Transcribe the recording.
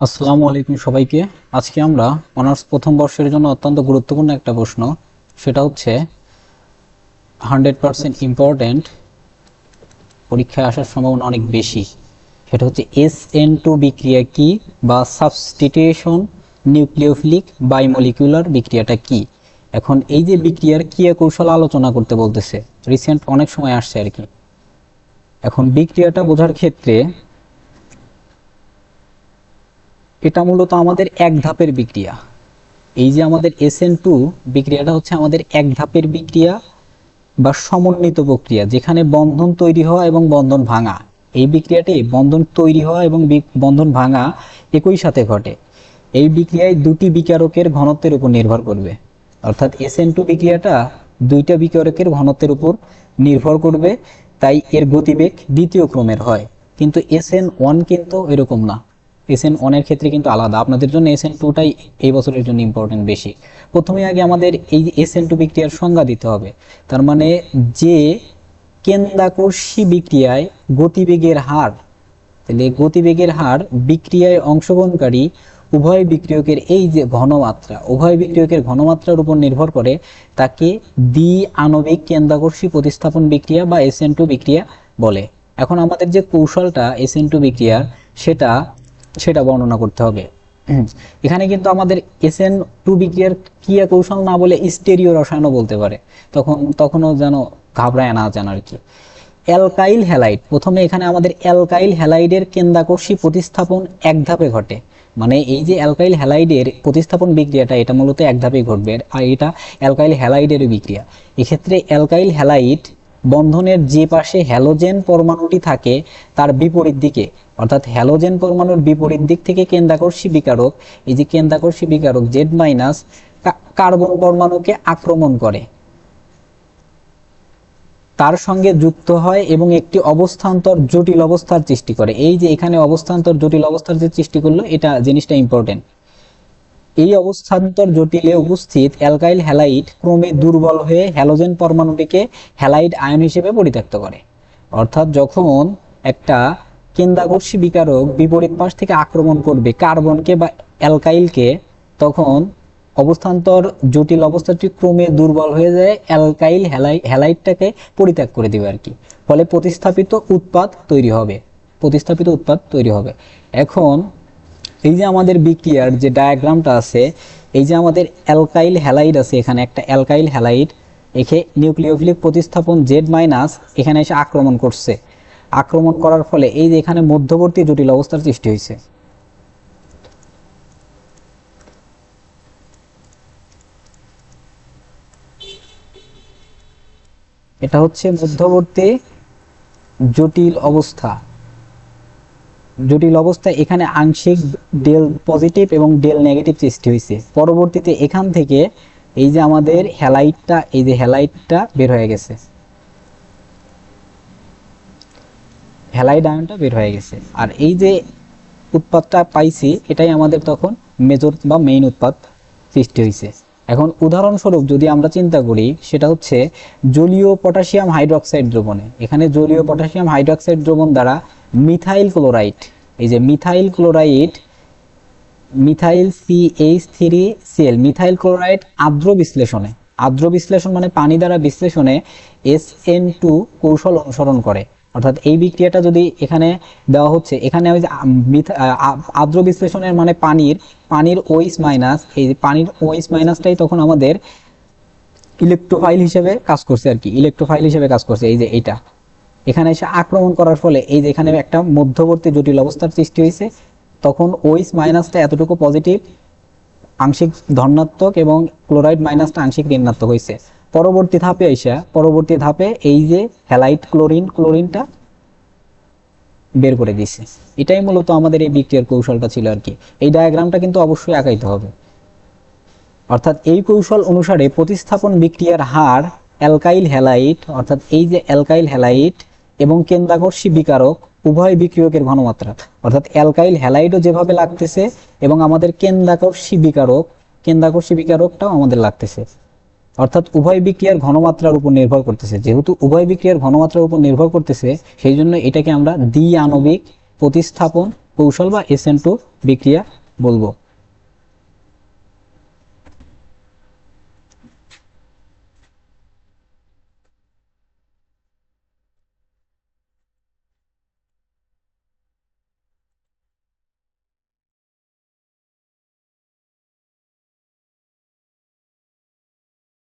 আসসালামু আলাইকুম সবাইকে। আজকে আমরা অনার্স প্রথম বর্ষের জন্য অত্যন্ত গুরুত্বপূর্ণ একটা প্রশ্ন। সেটা হচ্ছে, হান্ড্রেড পারসেন্ট ইম্পর্ট্যান্ট পরীক্ষায় আসার সম্ভাবনা অনেক বেশি। সেটা হচ্ছে এস এন টু বিক্রিয়া কি বা সাবস্টিটিউশন নিউক্লিওফিলিক বায়োমলিকুলার বিক্রিয়াটা কি? এখন এই যে বিক্রিয়ার ক্রিয়া কৌশল আলোচনা করতে বলতেছে রিসেন্ট অনেক সময় আসছে আর কি। এখন বিক্রিয়াটা বোঝার ক্ষেত্রে এটা মূলত আমাদের এক ধাপের বিক্রিয়া। এই যে আমাদের এসএন টু বিক্রিয়াটা হচ্ছে আমাদের এক ধাপের বিক্রিয়া বা সমন্বিত প্রক্রিয়া, যেখানে বন্ধন তৈরি হওয়া এবং বন্ধন ভাঙা। এই বিক্রিয়াটি বন্ধন তৈরি হওয়া এবং বন্ধন ভাঙা একই সাথে ঘটে। এই বিক্রিয়ায় দুটি বিকারকের ঘনত্বের উপর নির্ভর করবে। অর্থাৎ এসএন টু বিক্রিয়াটা দুইটা বিকারকের ঘনত্বের উপর নির্ভর করবে, তাই এর গতিবেগ দ্বিতীয় ক্রমের হয়। কিন্তু এসএন ওয়ান কিন্তু এরকম না। এসএন ওয়ানের ক্ষেত্রে কিন্তু আলাদা। আপনাদের জন্য এসএন টুটাই এই বছরের জন্য ইম্পর্টেন্ট বেশি। প্রথমে আগে আমাদের এই এসএন টু বিক্রিয়ার সংজ্ঞা দিতে হবে। তার মানে যে কেন্দ্রাকর্ষী বিক্রিয়ায় গতিবেগের হার, তাহলে গতিবেগের হার বিক্রিয়ায় অংশগ্রহণকারী উভয় বিক্রিয়কের এই যে ঘনমাত্রা, উভয় বিক্রিয়কের ঘনমাত্রার উপর নির্ভর করে তাকে দ্বি আণবিক কেন্দ্রাকর্ষী প্রতিস্থাপন বিক্রিয়া বা এসএন টু বিক্রিয়া বলে। এখন আমাদের যে কৌশলটা এসএন টু বিক্রিয়ার সেটা সেটা বর্ণনা করতে হবে। এখানে কিন্তু আমাদের এসএন টু বিক্রিয়ার ক্রিয়া কৌশল না বলে স্টেরিও রসায়নও বলতে পারে। তখন তখনও যেন ঘাবড়ায় না যেন আর কি। Alkyl halide. প্রথমে এখানে আমাদের অ্যালকাইল হ্যালাইডের কেন্দ্রাকর্ষী প্রতিস্থাপন এক ধাপে ঘটে। মানে এই যে অ্যালকাইল হ্যালাইডের প্রতিস্থাপন বিক্রিয়াটা এটা মূলত এক ধাপে ঘটবে। আর এটা অ্যালকাইল হ্যালাইডের বিক্রিয়া। এক্ষেত্রে অ্যালকাইল হ্যালাইড বন্ধনের যে পাশে হ্যালোজেন পরমাণুটি থাকে, তার বিপরীত দিকে। অর্থাৎ হ্যালোজেন পরমাণুর বিপরীত দিক থেকে কেন্দ্রাকর্ষী বিকারক, এই যে কেন্দ্রাকর্ষী বিকারক জেড মাইনাস কার্বন পরমাণুকে আক্রমণ করে। তার সঙ্গে যুক্ত হয় এবং একটি অবস্থান্তর জটিল অবস্থার সৃষ্টি করে। এই যে এখানে অবস্থান্তর জটিল অবস্থার যে সৃষ্টি করল, এটা জিনিসটা ইম্পর্টেন্ট এই অবস্থান্তর জটিলে উপস্থিত অ্যালকাইল হ্যালাইট ক্রমে দুর্বল হয়ে হ্যালোজেন পরমাণুটিকে হ্যালাইট আয়ন হিসেবে পরিত্যক্ত করে। অর্থাৎ যখন একটা কেন্দ্রাকর্ষী বিকারক বিপরীত পাশ থেকে আক্রমণ করবে কার্বনকে বা অ্যালকাইলকে, তখন অবস্থান্তর জটিল অবস্থাটি ক্রমে দুর্বল হয়ে যায়, অ্যালকাইল হ্যালাই হ্যালাইটটাকে পরিত্যাগ করে দিবে আর কি ফলে প্রতিস্থাপিত উৎপাদ তৈরি হবে। প্রতিস্থাপিত উৎপাদ তৈরি হবে। এখন এই যে আমাদের বিক্রিয়ার যে ডায়াগ্রামটা আছে, এই যে আমাদের অ্যালকাইল হ্যালাইড আছে এখানে, একটা অ্যালকাইল হ্যালাইড এখে নিউক্লিওফিলিক প্রতিস্থাপন জেড মাইনাস এখানে এসে আক্রমণ করছে। আক্রমণ করার ফলে এই যে এখানে মধ্যবর্তী জটিল অবস্থার সৃষ্টি হয়েছে। এটা হচ্ছে মধ্যবর্তী জটিল অবস্থা। জটিল অবস্থা এখানে আংশিক ডেল পজিটিভ এবং ডেল নেগেটিভ সৃষ্টি হয়েছে। পরবর্তীতে এখান থেকে এই যে আমাদের হ্যালাইটটা এই যে হ্যালাইটটা বের হয়ে গেছে। হ্যালাইড আয়নটা বের হয়ে গেছে। আর এই যে উৎপাদটা পাইছি, এটাই আমাদের তখন মেজর বা মেইন উৎপাদ সৃষ্টি হয়েছে। এখন উদাহরণস্বরূপ যদি আমরা চিন্তা করি, সেটা হচ্ছে জলীয় পটাশিয়াম হাইড্রোক্সাইড দ্রবণে। এখানে জলীয় পটাশিয়াম হাইড্রোক্সাইড দ্রবণ দ্বারা মিথাইল ক্লোরাইড, এই যে methyl chloride, methyl C H three CL methyl chloride আর্দ্র বিশ্লেষণে। আর্দ্র বিশ্লেষণ মানে পানি দ্বারা বিশ্লেষণে এস এন টু কৌশল অনুসরণ করে। অর্থাৎ এই বিক্রিয়াটা যদি এখানে দেওয়া হচ্ছে এখানে ওই যে আম, মিথ- আ- আ- আর্দ্র বিশ্লেষণের মানে পানির পানির ওইস মাইনাস এই যে পানির ওইস মাইনাসটাই তখন আমাদের ইলেকট্রোফাইল হিসেবে কাজ করছে আর কি ইলেকট্রোফাইল হিসেবে কাজ করছে এই যে এইটা এখানে এসে আক্রমণ করার ফলে এই যে এখানে একটা মধ্যবর্তী জটিল অবস্থার সৃষ্টি হয়েছে তখন ওইস মাইনাসটা এতটুকু পজিটিভ আংশিক ধনাত্মক এবং ক্লোরাইড মাইনাসটা আংশিক ঋণাত্মক হয়েছে। পরবর্তী ধাপে আইসা, পরবর্তী ধাপে এই যে হ্যালাইট ক্লোরিন, ক্লোরিনটা বের করে দিছে এটাই মূলত আমাদের এই বিক্রিয়ার কৌশলটা ছিল আর কি। এই ডায়াগ্রামটা কিন্তু অবশ্যই আঁকাইতে হবে। অর্থাৎ এই কৌশল অনুসারে প্রতিস্থাপন বিক্রিয়ার হার অ্যালকাইল হ্যালাইট অর্থাৎ এই যে অ্যালকাইল হ্যালাইট এবং কেন্দ্রাকর্ষী বিকারক উভয় বিক্রিয়কের ঘনমাত্রা। অর্থাৎ অ্যালকাইল হ্যালাইডও যেভাবে লাগতেছে এবং আমাদের কেন্দ্রাকর্ষী বিকারক কেন্দ্রাকর্ষী বিকারকটাও আমাদের লাগতেছে। অর্থাৎ উভয় বিক্রিয়ার ঘনমাত্রার উপর নির্ভর করতেছে। যেহেতু উভয় বিক্রিয়ার ঘনমাত্রার উপর নির্ভর করতেছে, সেই জন্য এটাকে আমরা দ্বি আণবিক প্রতিস্থাপন কৌশল বা এসএন টু বিক্রিয়া বলব।